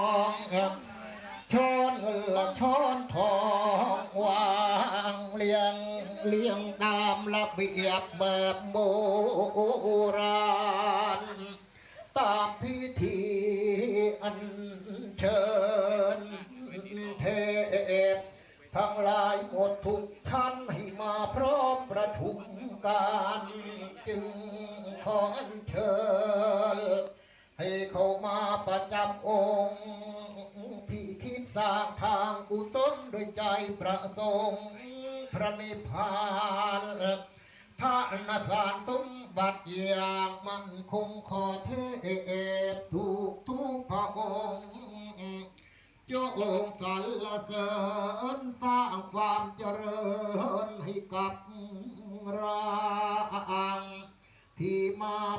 องช้อนเงินละช้อนทองวางเลียงเลียงตามระเบียบแบบโบราณ ตามพิธีอันเชิญเทพทั้งหลายหมดทุกชั้นให้มาพร้อมประชุมกันจึงขออัญเชิญ เข้ามาประจำองค์ ที่คิดสร้างทางกุศลโดยใจประสงค์พระนิพพานท่านสารสมบัติอย่างมันคงขอเทพถูกทุกพระองค์จงสรรเสริญสร้างความเจริญให้กับเรา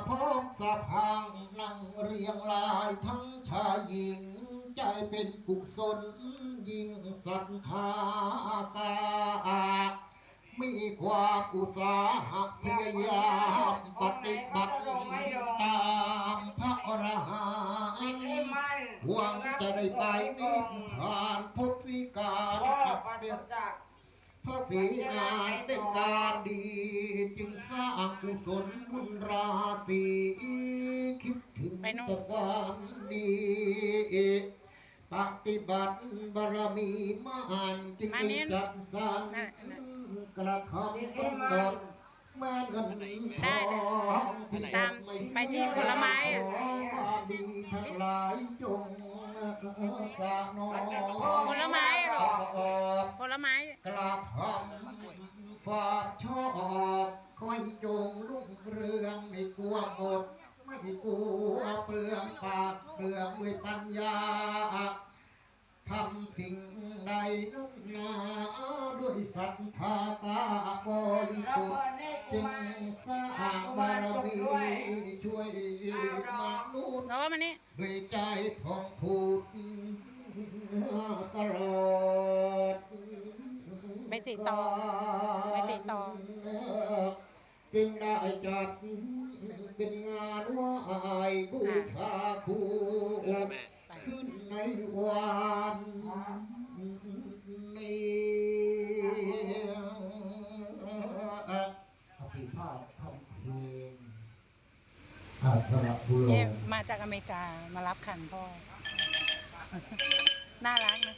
พร้อมสะพังนั่งเรียงรายทั้งชายหญิง ใจเป็นกุศลยิ่งศรัทธากามีความอุตสาหะพยายามปฏิบัติตามพระอรหันต์หวังจะได้ไปนิพพานพุทธิการเปลี่ยน พระศรีอานเป็นการดี จึงสร้างกุศลบุญราศีคิดถึงไปนู่นแต่ความดีปฏิบัติบารมีมานจึงมาได้นี่จัดสรรนั่นนั่นกระทำกำหนดแม่เงินทได้องที่ตามไปที่ผลไม้อะขอความดีทั้งหลายจงสาโนผลไม้เหรอผลไม้กระ ทำฝากชอบคอยจงรุ่งเรืองไม่กลัวอดไม่กลัวเปลืองปากเปลืองด้วยปัญญาทำสิ่งใดนักหนาด้วยศรัทธาตาบริสุทธิ์จึงสร้างบารมีช่วยมนุษย์ด้วยใจผ่องพูดตลอด ติดต่อไปติดต่อจึงได้จัดเป็นงานไหว้บูชาครูขึ้นในวันนี้เอาปีภาพทำเพลงอาสระบุโรเนี่ยมาจากอเมริกามารับขันพ่อ น่ารักนะ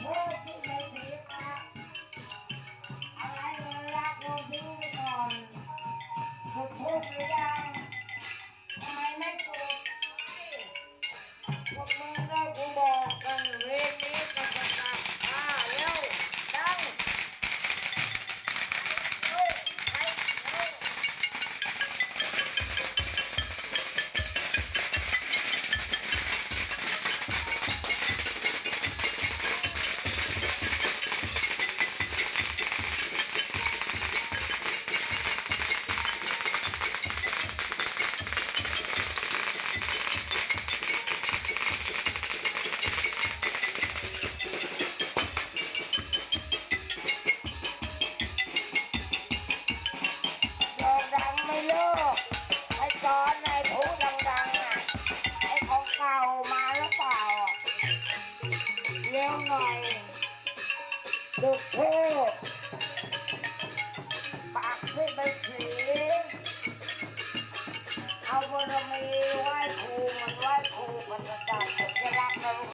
จุด